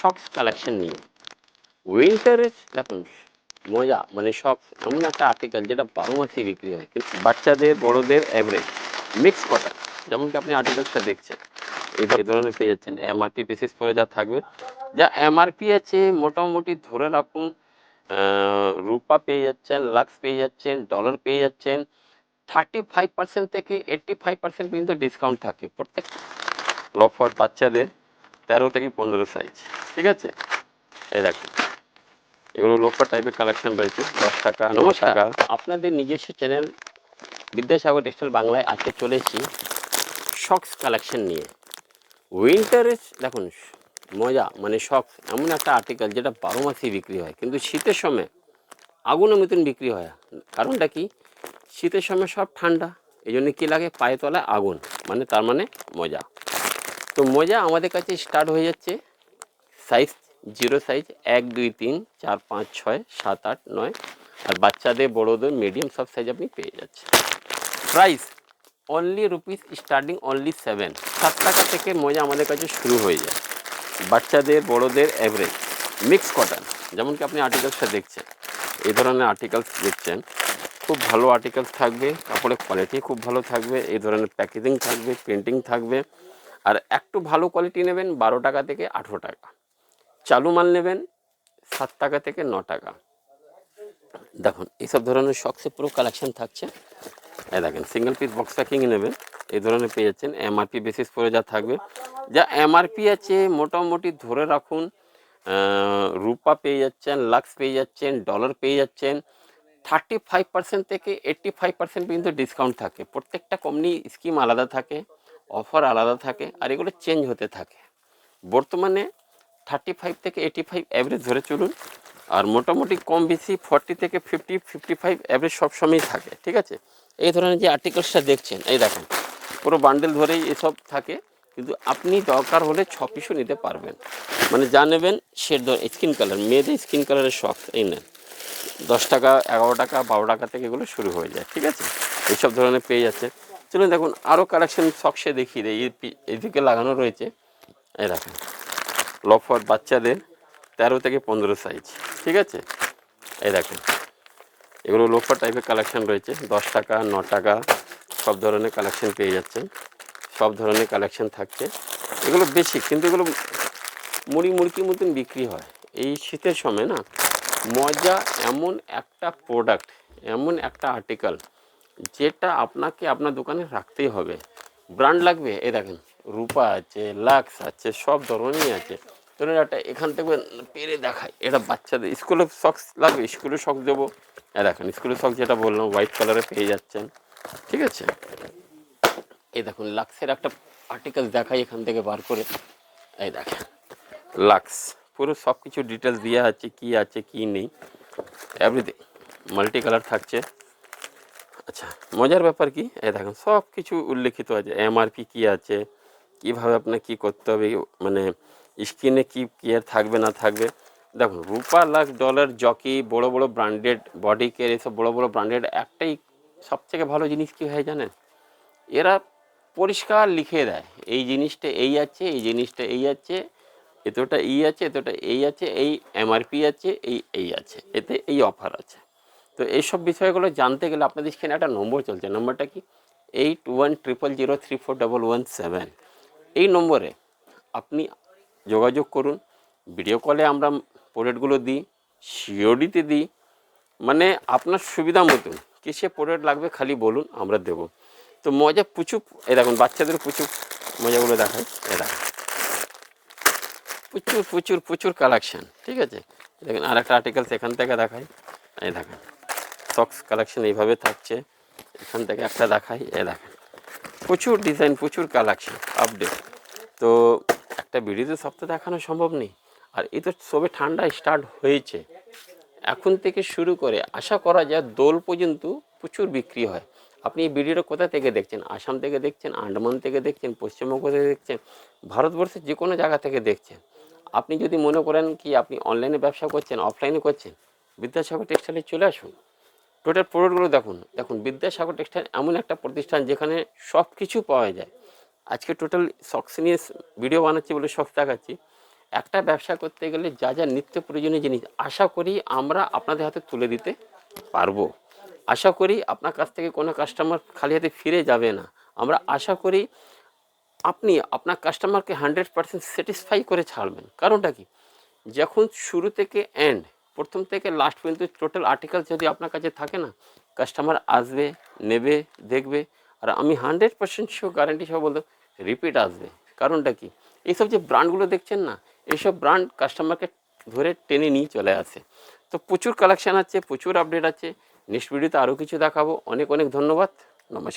শক্স collection নিয়ে উইন্টারের দেখুন, মজা মানে সব এমন একটা আর্টিকেল যেটা বারো মাসে বিক্রি হয়, কিন্তু বাচ্চাদের, বড়দের অ্যাভারেজ মিক্স কটন যেমন কি আপনি আর্টিকেলসটা দেখছেন। এই ধরনের পেয়ে যাচ্ছেন। এমআরপি বেসিস করে যা থাকবে। যা এমআরপি আছে, মোটামুটি ধরে রাখুন রূপা পেয়ে যাচ্ছেন, লাক্স পেয়ে যাচ্ছেন ডলার পেয়ে যাচ্ছেন। থার্টি ফাইভ পার্সেন্ট থেকে এইট্টি ফাইভ পার্সেন্ট পর্যন্ত ডিসকাউন্ট থাকে। প্রত্যেক লফার বাচ্চাদের তেরো থেকে পনেরো সাইজ ঠিক আছে? এই দেখুন এগুলো লোফার টাইপের কালেকশন রয়েছে দশ টাকা নমস্কার। আপনাদের নিজস্ব চ্যানেল বিদ্যাসাগর টেক্সটাইল বাংলায় আজকে চলে এসেছি শক্স কালেকশন নিয়ে। উইন্টারের দেখুন মজা মানে শক্স এমন একটা আর্টিকেল যেটা বারো মাসেই বিক্রি হয় কিন্তু শীতের সময় আগুনের মতন বিক্রি হয়। কারণটা কি? শীতের সময় সব ঠান্ডা এই জন্য কী লাগে? পায়ে তলায় আগুন মানে তার মানে মজা। তো মজা আমাদের কাছে স্টার্ট হয়ে যাচ্ছে। সাইজ জিরো সাইজ এক, দুই, তিন, চার, পাঁচ, ছয়, সাত, আট, নয়। আর বাচ্চাদের, বড়োদের মিডিয়াম সব সাইজ আপনি পেয়ে যাচ্ছেন। Price only rupees starting only seven সাত টাকা থেকে মজা আমাদের কাছে শুরু হয়ে যায়। বাচ্চাদের, বড়োদের অ্যাভারেজ মিক্স কটন যেমন কি আপনি আর্টিকেলসটা দেখছেন। এই ধরনের আর্টিকেলস দেখছেন। খুব ভালো আর্টিকেলস থাকবে। কাপড়ের কোয়ালিটি খুব ভালো থাকবে। এই ধরনের প্যাকেজিং থাকবে প্রিন্টিং থাকবে। আর একটু ভালো কোয়ালিটি নেবেন বারো টাকা থেকে আঠেরো টাকা। চালু মাল নেবেন সাত টাকা থেকে ন টাকা। দেখুন, এইসব ধরনের শখসে পুরো কালেকশন থাকছে। এই দেখেন সিঙ্গেল পিস বক্স প্যাকিং নেবেন। এই ধরনের পেয়ে যাচ্ছেন এমআরপি বেসিস করে যা থাকবে। যা এমআরপি আছে, মোটামুটি ধরে রাখুন রূপা পেয়ে যাচ্ছেন লাক্স পেয়ে যাচ্ছেন ডলার পেয়ে যাচ্ছেন। থার্টি ফাইভ পার্সেন্ট থেকে এইট্টি ফাইভ পার্সেন্ট পর্যন্ত ডিসকাউন্ট থাকে। প্রত্যেকটা কোম্পানি স্কিম আলাদা থাকে অফার আলাদা থাকে, আর এগুলো চেঞ্জ হতে থাকে। বর্তমানে থার্টি ফাইভ থেকে এইটি ফাইভ অ্যাভারেজ ধরে চলুন। আর মোটামুটি কম বেশি ফর্টি থেকে ফিফটি ফিফটি ফাইভ অ্যাভারেজ সবসময়ই থাকে, ঠিক আছে? এই ধরনের যে আর্টিকেলসটা দেখছেন, এই দেখেন, পুরো বান্ডেল ধরেই এসব থাকে, কিন্তু আপনি দরকার হলে ছ পিসও নিতে পারবেন। মানে যা নেবেন সে স্কিন কালার মেয়েদের স্কিন কালারের শখ এই নেন। দশ টাকা, এগারো টাকা, বারো টাকা থেকে এগুলো শুরু হয়ে যায়, ঠিক আছে? এইসব ধরনের পেয়ে যাচ্ছে। চলুন দেখুন আরও কালেকশন শখসে দেখিয়ে দেয় এইদিকে লাগানো রয়েছে। এই দেখেন লফর বাচ্চাদের তেরো থেকে পনেরো সাইজ ঠিক আছে? এই দেখেন এগুলো লোফার টাইপের কালেকশন রয়েছে। দশ টাকা, ন টাকা, সব ধরনের কালেকশন পেয়ে যাচ্ছেন। সব ধরনের কালেকশন থাকছে। এগুলো বেশি কিন্তু এগুলো মুড়ি মুড়কির মতন বিক্রি হয়। এই শীতের সময় না মজা এমন একটা প্রোডাক্ট এমন একটা আর্টিকেল যেটা আপনাকে আপনার দোকানে রাখতেই হবে। ব্র্যান্ড লাগবে? এই দেখেন রূপা আছে, লাক্স আছে, সব ধরনেরই আছে। ধরুন একটা এখান থেকে পেরে দেখায়, এটা বাচ্চাদের, স্কুলে সক্স লাগবে, স্কুলে সক্স দেবো। এই দেখেন, স্কুলে সক্স যেটা বললাম হোয়াইট কালারে পেয়ে যাচ্ছেন। ঠিক আছে? এই দেখুন, লাক্সের একটা আর্টিকেল দেখাই এখান থেকে বার করে। এই দেখেন, লাক্স, পুরো সব কিছু ডিটেলস দেওয়া আছে, কি আছে, কি নেই। এভরিথিং মাল্টি কালার থাকছে। আচ্ছা মজার ব্যাপার কি? এই দেখেন সব কিছু উল্লেখিত আছে এমআরপি কি আছে কীভাবে কি করতে হবে মানে স্ক্রিনে কি কেয়ার থাকবে, না থাকবে? দেখুন, রূপা লাখ ডলার জকি বড় বড় ব্র্যান্ডেড বডি কেয়ার এসব বড় বড় ব্র্যান্ডেড একটাই সবথেকে ভালো জিনিস কী হয় জানেন? এরা পরিষ্কার লিখে দেয়, এই জিনিসটা এই আছে, এই জিনিসটা এই আছে, এতটা ই আছে, এতটা এই আছে, এই এমআরপি আছে, এই এই আছে, এতে এই অফার আছে। তো এইসব বিষয়গুলো জানতে গেলে আপনাদের স্ক্রিনে একটা নম্বর চলছে নম্বরটা কি? Eight one triple zero three four double one seven এই নম্বরে আপনি যোগাযোগ করুন ভিডিও কলে আমরা প্রোডাক্টগুলো দিই সিওডিতে দিই মানে আপনার সুবিধা মতন কিসে প্রোডাক্ট লাগবে খালি বলুন, আমরা দেবো। তো মজা প্রচুর এ দেখুন, বাচ্চাদের প্রচুর মজাগুলো দেখায় এ দেখুন। প্রচুর প্রচুর প্রচুর কালেকশন ঠিক আছে? দেখেন আর একটা আর্টিকেল এখান থেকে দেখাই, এই দেখেন। সক্স কালেকশন এইভাবে থাকছে, এখান থেকে একটা দেখাই এ দেখেন। প্রচুর ডিজাইন প্রচুর কালেকশন আপডেট তো একটা ভিডিওতে সব তো দেখানো সম্ভব নেই। আর এই তো সবে ঠান্ডা স্টার্ট হয়েছে। এখন থেকে শুরু করে আশা করা যায় দোল পর্যন্ত প্রচুর বিক্রি হয়। আপনি এই ভিডিওটা কোথা থেকে দেখছেন? আসাম থেকে দেখছেন? আন্দামান থেকে দেখছেন? পশ্চিমবঙ্গ থেকে দেখছেন? ভারতবর্ষের যে কোনো জায়গা থেকে দেখছেন। আপনি যদি মনে করেন কি আপনি অনলাইনে ব্যবসা করছেন অফলাইনে করছেন, বিদ্যাসাগর টেক্সটাইলে চলে আসুন। টোটাল প্রোডাক্টগুলো দেখুন। দেখুন, বিদ্যাসাগর টেক্সটাইল এমন একটা প্রতিষ্ঠান যেখানে সব কিছু পাওয়া যায়। আজকে টোটাল শক্স নিয়ে ভিডিও বানাচ্ছি বলে শখ দেখাচ্ছি। একটা ব্যবসা করতে গেলে যা যা নিত্য প্রয়োজনীয় জিনিস, আশা করি আমরা আপনাদের হাতে তুলে দিতে পারব। আশা করি আপনার কাছ থেকে কোনো কাস্টমার খালি হাতে ফিরে যাবে না। আমরা আশা করি আপনি আপনার কাস্টমারকে হান্ড্রেড পার্সেন্ট স্যাটিসফাই করে ছাড়বেন। কারণটা কি? যখন শুরু থেকে এন্ড প্রথম থেকে লাস্ট পর্যন্ত টোটাল আর্টিকেল যদি আপনার কাছে থাকে না কাস্টমার আসবে, নেবে, দেখবে, আর আমি হান্ড্রেড পার্সেন্ট শিও গ্যারান্টি সহ বলতে রিপিট আসবে। কারণটা কি? এইসব যে ব্র্যান্ডগুলো দেখছেন না, এইসব ব্র্যান্ড কাস্টমারকে ধরে টেনে নিয়ে চলে আসে। তো প্রচুর কালেকশান আছে, প্রচুর আপডেট আছে। নেক্সট ভিডিওতে আরও কিছু দেখাবো। অনেক অনেক ধন্যবাদ। নমস্কার।